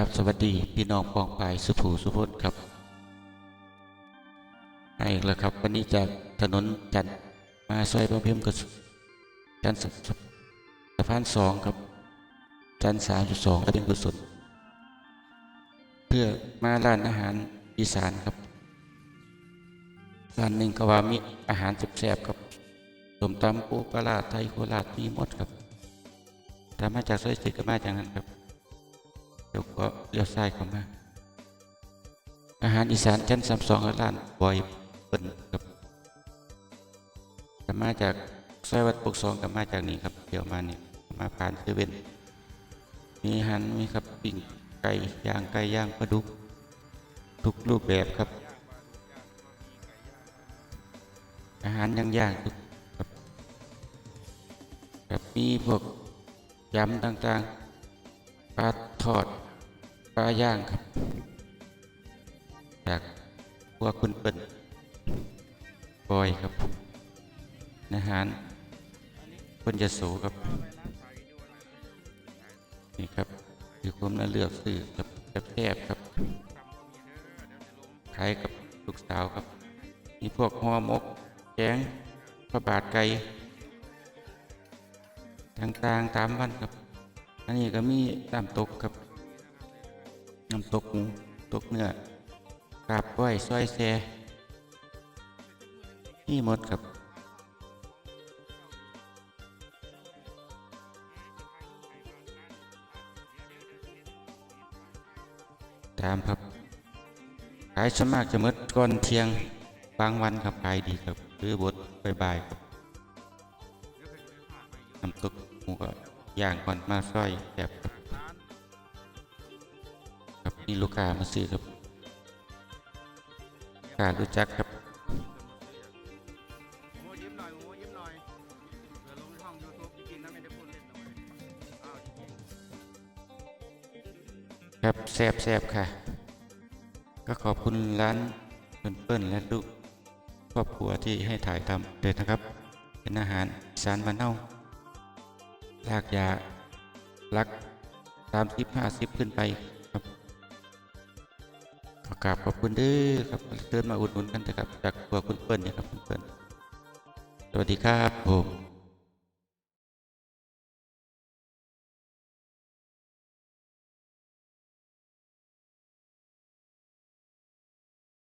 ครับสวัสดีพี่น้องปองปายสุภูสุพจน์ครับมาอีกแล้วครับ วันนี้จากถนนจันทร์มาซอยพระเพิมกับจันสสะพานสองครับ จันทร์สามจุดสองเป็นกุศลเพื่อมาร้านอาหารอีสานครับร้านหนึ่งก็ว่ามีอาหารแซ่บๆครับสมตำปูปลาไทยโคราชมีหมดครับถ้ามาจากซอยสิก็มาจากนั้นครับ ดี๋ยวก็เลี้ยวซ้ายเข้ามา อาหารอีสานชั้นสามสองร้านบอยเปิ่นครับก็มาจากซอยวัดปกสองก็มาจากนี่ครับเดี๋ยวมานี่มาผ่านเซเว่นมีอาหารมีครับปิ้งไก่ย่างไก่ย่างปลาดุกทุกรูปแบบครับ อาหารย่างย่างๆทุกครับครับมีพวกยำต่างๆปลาทอด ปลาย่างครับ จากพวกคุณเปิ้นบอยครับอาหารคนจะโสครับ นี่ครับคือผมน่าเลือกซื้อครับแซ่บครับขายกับลูกสาวครับ มีพวกห่อหมกแกงพระบาทไก่ต่างๆตามวันครับ อันนี้ก็มีน้ำตกครับ น้ำตกหมูตกเนื้อกราบก้อยซอยแซนี่หมดครับ ตามครับ ขายสมากจะมดก่อนเที่ยงบางวันครับขายดีครับ หรือบดบ่ายๆครับน้ำตกหมูก็ย่างก่อนมาซอยแบบครับ มีลูกค้ามาซื้อครับการู้จักครับเผื่อลงในช่องยูทูบเล่นนะเว้ยอ้าวจริงครับแซบแซบค่ะ ก็ขอบคุณร้านเปิ้ลเปิ้ลและลูกครอบครัวที่ให้ถ่ายทำเลยนะครับ เป็นอาหารสานมานเน่าลากยาลักตามสิบห้าสิบขึ้นไป กราบขอบคุณด้วยครับเดินมาอุดหนุนกันนะครับจากครัวคุณเปิ้ลเนี่ยครับคุณเปิ้ลสวัสดีครับผม